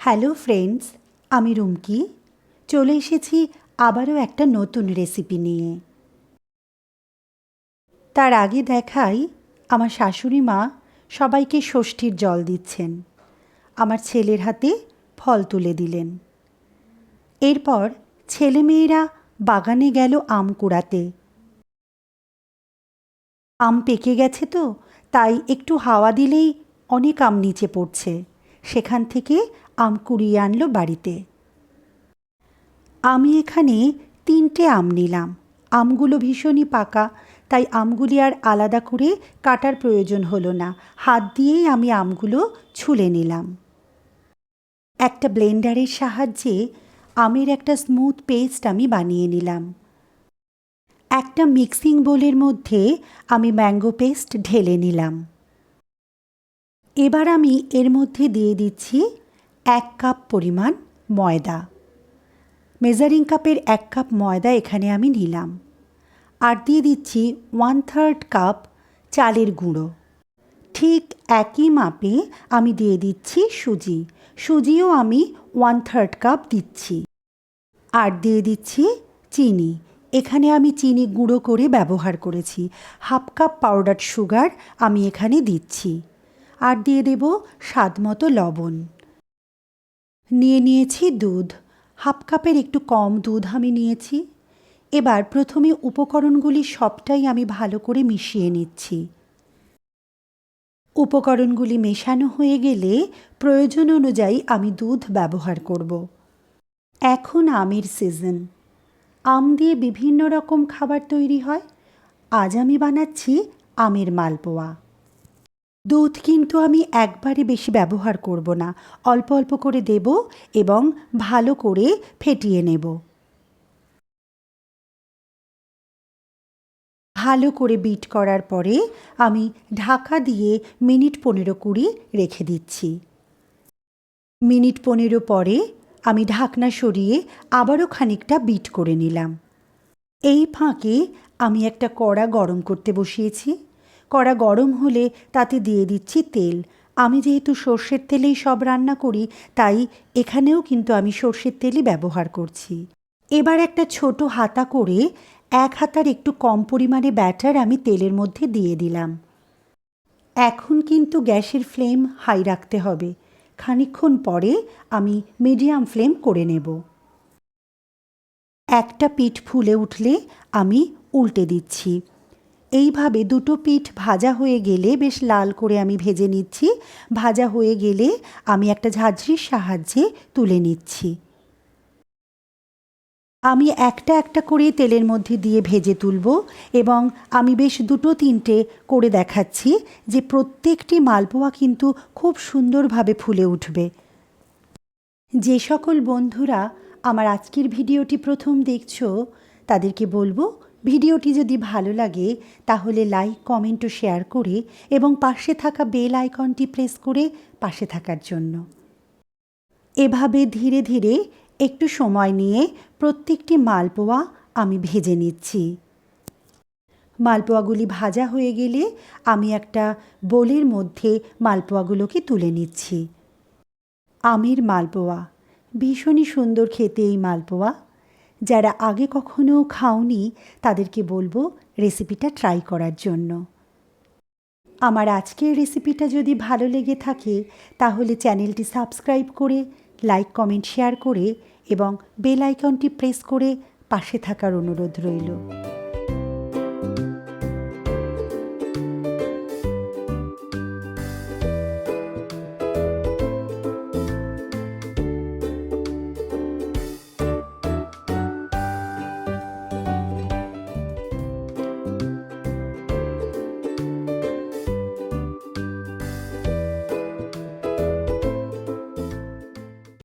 Hello friends, আমি রুমকি। চলে এসেছি আবারও একটা নতুন রেসিপি নিয়ে। তার আগে দেখাই, আমার শাশুড়ি মা সবাইকে ষষ্ঠীর জল দিচ্ছেন। আমার ছেলের হাতে ফল তুলে দিলেন। এরপর ছেলেমেয়েরা বাগানে গেল আম কুড়াতে। আম পেকে গেছে তো, তাই একটু হাওয়া দিলেই অনেক আম নিচে পড়ছে। সেখান থেকে আম কুড়িয়ে আনলো বাড়িতে। আমি এখানে তিনটে আম নিলাম। আমগুলো ভীষণই পাকা, তাই আমগুলি আর আলাদা করে কাটার প্রয়োজন হলো না। হাত দিয়েই আমি আমগুলো ছুলে নিলাম। একটা ব্লেন্ডারের সাহায্যে আমের একটা স্মুথ পেস্ট আমি বানিয়ে নিলাম। একটা মিক্সিং বোলের মধ্যে আমি ম্যাঙ্গো পেস্ট ঢেলে নিলাম। এবার আমি এর মধ্যে দিয়ে দিচ্ছি এক কাপ পরিমাণ ময়দা। মেজারিং কাপের এক কাপ ময়দা এখানে আমি নিলাম। আর দিয়ে দিচ্ছি ওয়ান থার্ড কাপ চালের গুঁড়ো। ঠিক একই মাপে আমি দিয়ে দিচ্ছি সুজি। সুজিও আমি ওয়ান থার্ড কাপ দিচ্ছি। আর দিয়ে দিচ্ছি চিনি। এখানে আমি চিনি গুঁড়ো করে ব্যবহার করেছি। হাফ কাপ পাউডার সুগার আমি এখানে দিচ্ছি। আর দিয়ে দেব স্বাদ মতো লবণ। নিয়ে নিয়েছি দুধ। হাফ কাপের একটু কম দুধ আমি নিয়েছি। এবার প্রথমে উপকরণগুলি সবটাই আমি ভালো করে মিশিয়ে নিচ্ছি। উপকরণগুলি মেশানো হয়ে গেলে প্রয়োজন অনুযায়ী আমি দুধ ব্যবহার করব। এখন আমের সিজন আম দিয়ে বিভিন্ন রকম খাবার তৈরি হয়। আজ আমি বানাচ্ছি আমের মালপোয়া। দুধ কিন্তু আমি একবারে বেশি ব্যবহার করব না। অল্প অল্প করে দেব এবং ভালো করে ফেটিয়ে নেব। ভালো করে বিট করার পরে আমি ঢাকা দিয়ে মিনিট পনেরো কুড়ি রেখে দিচ্ছি। মিনিট পনেরো পরে আমি ঢাকনা সরিয়ে আবারও খানিকটা বিট করে নিলাম। এই ফাঁকে আমি একটা কড়া গরম করতে বসিয়েছি। কড়া গরম হলে তাতে দিয়ে দিচ্ছি তেল। আমি যেহেতু সর্ষের তেলেই সব রান্না করি, তাই এখানেও কিন্তু আমি সর্ষের তেলই ব্যবহার করছি। এবার একটা ছোট হাতা করে এক হাতার একটু কম পরিমাণে ব্যাটার আমি তেলের মধ্যে দিয়ে দিলাম। এখন কিন্তু গ্যাসের ফ্লেম হাই রাখতে হবে। খানিক্ষণ পরে আমি মিডিয়াম ফ্লেম করে নেব। একটা পিঠ ফুলে উঠলে আমি উল্টে দিচ্ছি। এইভাবে দুটো পিঠ ভাজা হয়ে গেলে বেশ লাল করে আমি ভেজে নিচ্ছি। ভাজা হয়ে গেলে আমি একটা ঝাঁঝরির সাহায্যে তুলে নিচ্ছি। আমি একটা একটা করে তেলের মধ্যে দিয়ে ভেজে তুলব এবং আমি বেশ দুটো তিনটে করে দেখাচ্ছি যে প্রত্যেকটি মালপোয়া কিন্তু খুব সুন্দরভাবে ফুলে উঠবে। যে সকল বন্ধুরা আমার আজকের ভিডিওটি প্রথম দেখছ, তাদেরকে বলব ভিডিওটি যদি ভালো লাগে, তাহলে লাইক, কমেন্ট ও শেয়ার করে এবং পাশে থাকা বেল আইকনটি প্রেস করে পাশে থাকার জন্য। এভাবে ধীরে ধীরে একটু সময় নিয়ে প্রত্যেকটি মালপোয়া আমি ভেজে নিচ্ছি। মালপোয়াগুলি ভাজা হয়ে গেলে আমি একটা বোলের মধ্যে মালপোয়াগুলোকে তুলে নিচ্ছি। আমের মালপোয়া, ভীষণই সুন্দর খেতে এই মালপোয়া। যারা আগে কখনো খাওনি, তাদেরকে বলব রেসিপিটা ট্রাই করার জন্য। আমার আজকের রেসিপিটা যদি ভালো লেগে থাকে, তাহলে চ্যানেলটি সাবস্ক্রাইব করে লাইক কমেন্ট শেয়ার করে এবং বেল আইকনটি প্রেস করে পাশে থাকার অনুরোধ রইল।